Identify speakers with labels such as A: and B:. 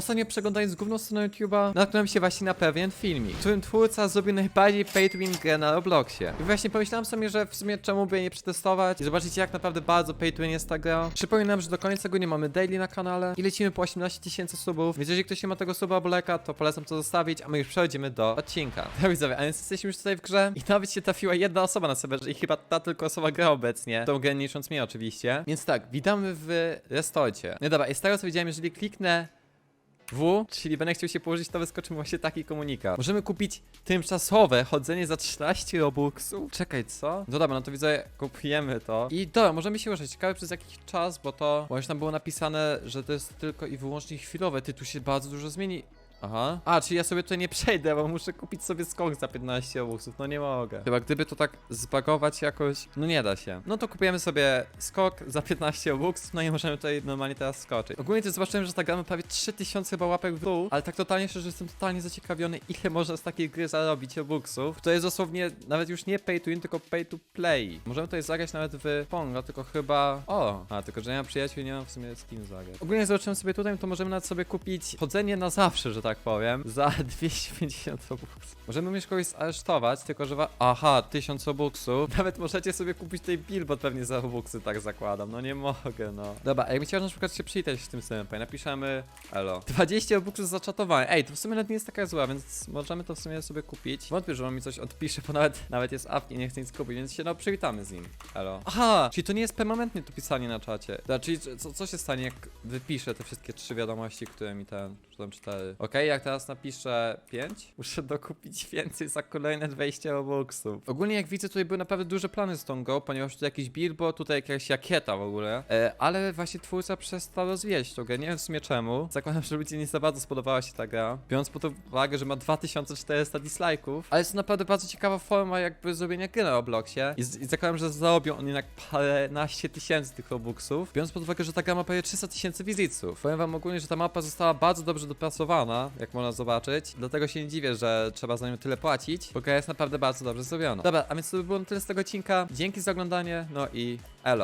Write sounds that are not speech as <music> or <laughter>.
A: ostatnio przeglądając główną stronę YouTube'a, natknąłem się właśnie na pewien filmik, w którym twórca zrobił najbardziej to win grę na Robloxie. I właśnie pomyślałem sobie, że w sumie czemu by nie przetestować i zobaczyć jak naprawdę bardzo to win jest ta gra. Przypominam, że do końca go nie mamy daily na kanale i lecimy po 18 tysięcy subów, więc jeżeli ktoś nie ma tego suba albo leka, to polecam to zostawić, a my już przechodzimy do odcinka. <laughs> Tak widzowie, a więc jesteśmy już tutaj w grze i nawet się trafiła jedna osoba na serwerze i chyba ta tylko osoba gra obecnie, tą grę mnie oczywiście. Więc tak, witamy w restorcie. No dobra, i z tego co widziałem, jeżeli kliknę W, czyli będę chciał się położyć, to wyskoczy właśnie taki komunikat. Możemy kupić tymczasowe chodzenie za 13 robuxów. Czekaj, co? No dobra, no to widzę, kupujemy to. I dobra, możemy się ruszać. Ciekawe przez jakiś czas, bo to, już tam było napisane, że to jest tylko i wyłącznie chwilowe. Ty, tu się bardzo dużo zmieni. Aha. A, czyli ja sobie tutaj nie przejdę, bo muszę kupić sobie skok za 15 obuksów. No nie mogę. Chyba gdyby to tak zbagować jakoś, no nie da się. No to kupujemy sobie skok za 15 obuksów, no i możemy tutaj normalnie teraz skoczyć. Ogólnie to zobaczyłem, że ta gra ma prawie 3000 chyba łapek w dół, ale tak totalnie szczerze jestem totalnie zaciekawiony, ile można z takiej gry zarobić obuksów. To jest dosłownie nawet już nie pay to win, tylko pay to play. Możemy tutaj zagrać nawet w Pongo, tylko chyba... O! A, tylko że nie mam przyjaciół i nie mam w sumie z kim zagrać. Ogólnie zobaczyłem sobie tutaj, to możemy nawet sobie kupić chodzenie na zawsze, że tak powiem, <laughs> za 250 obuksów. Możemy umieć kogoś zaresztować, tylko że... Wa- Aha, 1000 obuksów. <laughs> Nawet możecie sobie kupić tej billboard pewnie za obuksy, tak zakładam. No nie mogę, no. Dobra, a jakbym chciał na przykład się przywitać z tym senpai, napiszemy elo. 20 obuksów za czatowanie. Ej, to w sumie nawet nie jest taka zła, więc możemy to w sumie sobie kupić. Wątpię, że on mi coś odpisze, bo nawet, <laughs> nawet jest app i nie chce nic kupić, więc się no przywitamy z nim. Elo. Aha, czyli to nie jest permanentnie to pisanie na czacie. Dobra, czyli co, co się stanie, jak wypiszę te wszystkie trzy wiadomości, które mi ten, czy tam cztery. Okej, jak teraz napiszę 5, muszę dokupić więcej za kolejne 20 obuksów. Ogólnie jak widzę, tutaj były naprawdę duże plany z tą go, ponieważ tu jakiś billboard, tutaj jakaś jakieta w ogóle. E, ale właśnie twórca przestał rozwieść tą grę, nie wiem w sumie czemu. Zakładam, że ludzie nie za bardzo spodobała się ta gra. Biorąc pod uwagę, że ma 2400 dislike'ów. Ale jest to naprawdę bardzo ciekawa forma jakby zrobienia gry na Robloxie. I, i zakładam, że zarobią oni jednak paręnaście tysięcy tych obuksów. Biorąc pod uwagę, że ta gra ma prawie 300 tysięcy wizytów. Powiem wam ogólnie, że ta mapa została bardzo dobrze dopracowana, jak można zobaczyć. Dlatego się nie dziwię, że trzeba za nią tyle płacić, bo gra jest naprawdę bardzo dobrze zrobiona. Dobra, a więc to by było tyle z tego odcinka. Dzięki za oglądanie, no i elo.